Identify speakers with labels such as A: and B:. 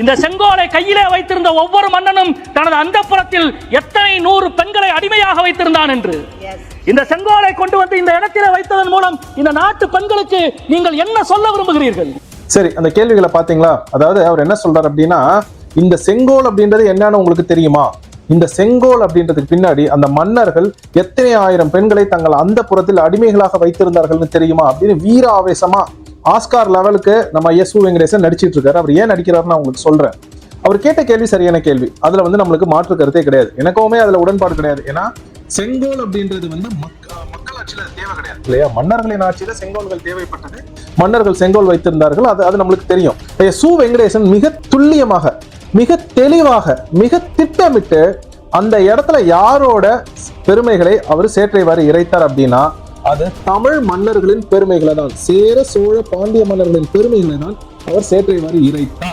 A: இந்த செங்கோலை கையிலே வைத்திருந்த ஒவ்வொரு மன்னனும் தனது அந்தப்புறத்தில் எத்தனை நூறு பெண்களை அடிமையாக வைத்திருந்தான் என்று. இந்த செங்கோலை கொண்டு வந்து இந்த இடத்திலே வைத்ததன் மூலம் இந்த நாட்டு பெண்களுக்கு நீங்கள் என்ன சொல்ல விரும்புகிறீர்கள்?
B: சரி அந்த கேள்விகளை பாத்தீங்களா அதாவது அவர் என்ன சொல்றாரு அப்படின்னா இந்த செங்கோல் அப்படின்றது என்னன்னு உங்களுக்கு தெரியுமா? இந்த செங்கோல் அப்படின்றதுக்கு பின்னாடி அந்த மன்னர்கள் எத்தனை ஆயிரம் பெண்களை தங்கள் அந்த புறத்தில் அடிமைகளாக வைத்திருந்தார்கள்னு தெரியுமா அப்படின்னு வீர ஆவேசமா ஆஸ்கார் லெவலுக்கு நம்ம எஸ் வெங்கடேசன் நடிச்சிட்டு இருக்காரு. அவர் ஏன் நடிக்கிறாருன்னு நான் உங்களுக்கு சொல்றேன். அவர் கேட்ட கேள்வி சரியான கேள்வி. அதுல வந்து நம்மளுக்கு மாற்று கருத்தே கிடையாது. எனக்குமே அதுல உடன்பாடு கிடையாது. ஏன்னா செங்கோல் அப்படின்றது வந்து மக்க- மக்களாட்சியில தேவை கிடையாது. இல்லையா? மன்னர்களின் ஆட்சியில செங்கோல்கள் தேவைப்பட்டது. மன்னர்கள் செங்கோல் வைத்திருந்தார்கள். அது அது நம்மளுக்கு தெரியும். சு வெங்கடேசன் மிக துல்லியமாக மிக தெளிவாக மிக திட்டமிட்டு அந்த இடத்துல யாரோட பெருமைகளை அவர் சேற்றைவாறு இறைத்தார் அப்படின்னா அது தமிழ் மன்னர்களின் பெருமைகளை தான் சேர சோழ பாண்டிய மன்னர்களின் பெருமைகளை தான் அவர் சேற்றை மாதிரி இறைத்தார்.